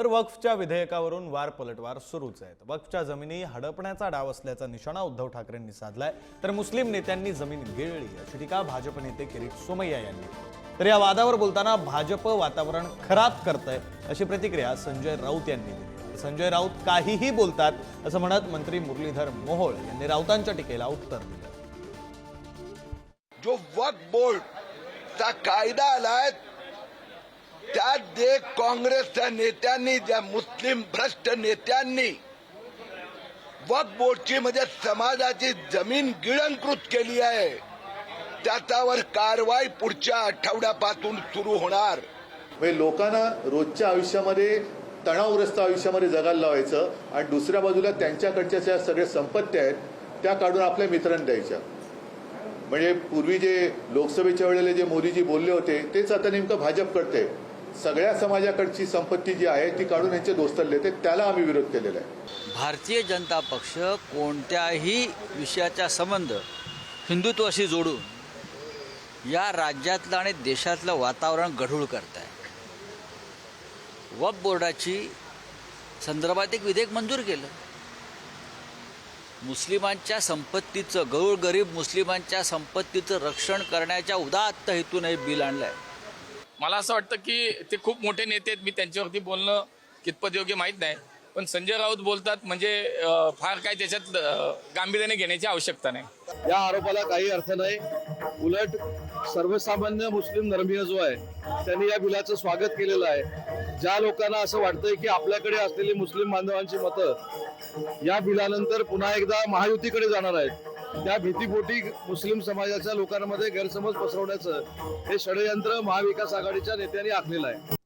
तर वक्फच्या विधेयकावरून वार पलटवार सुरूच आहेत. वक्फच्या जमिनी हडपण्याचा डाव असल्याचा निशाणा उद्धव ठाकरेंनी साधलाय. तर मुस्लिम नेत्यांनी जमीन गिळली अशी टीका भाजप नेते किरीट सोमय्या यांनी तर या वादावर बोलताना भाजप वातावरण खराब करतंय अशी प्रतिक्रिया संजय राऊत यांनी दिली. संजय राऊत काहीही बोलतात असं म्हणत मंत्री मुरलीधर मोहोळ यांनी राऊतांच्या टीकेला उत्तर दिलं. जो वक्फ बोर्डचा कायदा आलाय जे काँग्रेसच्या नेत्यांनी ज्या मुस्लिम भ्रष्ट नेत्यांनी वक्फ बोर्डची म्हणजे समाजाची जमीन गिळंकृत केली आहे त्याच्यावर कारवाई पुढच्या आठवड्यापासून सुरू होणार. म्हणजे लोकांना रोजच्या आयुष्यामध्ये तणावग्रस्त आयुष्यामध्ये जगायला लावायचं आणि दुसऱ्या बाजूला त्यांच्याकडच्या ज्या सगळ्या संपत्त्या आहेत त्या काढून आपल्या मित्रांना द्यायच्या. म्हणजे पूर्वी जे लोकसभेच्या वेळेला जे मोदीजी बोलले होते तेच आता नेमकं भाजप करते सगळ्या समाजाकडची संपत्ती जी आहे ती काढून यांचे दोस्तरले ते त्याला आम्ही विरोध केलेला आहे. भारतीय जनता पक्ष कोणत्याही विषयाचा संबंध हिंदुत्वाशी जोडून या राज्यातलं आणि देशातलं वातावरण गढूळ करत आहे वक्फ बोर्डाची संदर्भात एक विधेयक मंजूर केलं. मुस्लिमांच्या संपत्तीचं गौर गरीब मुस्लिमांच्या संपत्तीचं रक्षण करण्याच्या उदात्त हेतून हे बिल आणलं आहे मला असं वाटतं की ते खूप मोठे नेते आहेत. मी त्यांच्यावरती बोलणं कितपत योग्य माहीत नाही. पण संजय राऊत बोलतात म्हणजे फार काय त्याच्यात गांभीर्याने घेण्याची आवश्यकता नाही. या आरोपाला काही अर्थ नाही. उलट सर्वसामान्य मुस्लिम धर्मीय जो आहे त्यांनी या बिलाचं स्वागत केलेलं आहे. ज्या लोकांना असं वाटतंय की आपल्याकडे असलेली मुस्लिम बांधवांची मतं या बिलानंतर पुन्हा एकदा महायुतीकडे जाणार आहेत. त्या भीतीपोटी मुस्लिम समाजाच्या लोकांमध्ये गैरसमज पसरवण्याचं हे षडयंत्र महाविकास आघाडीच्या नेत्यांनी आखलेलं आहे.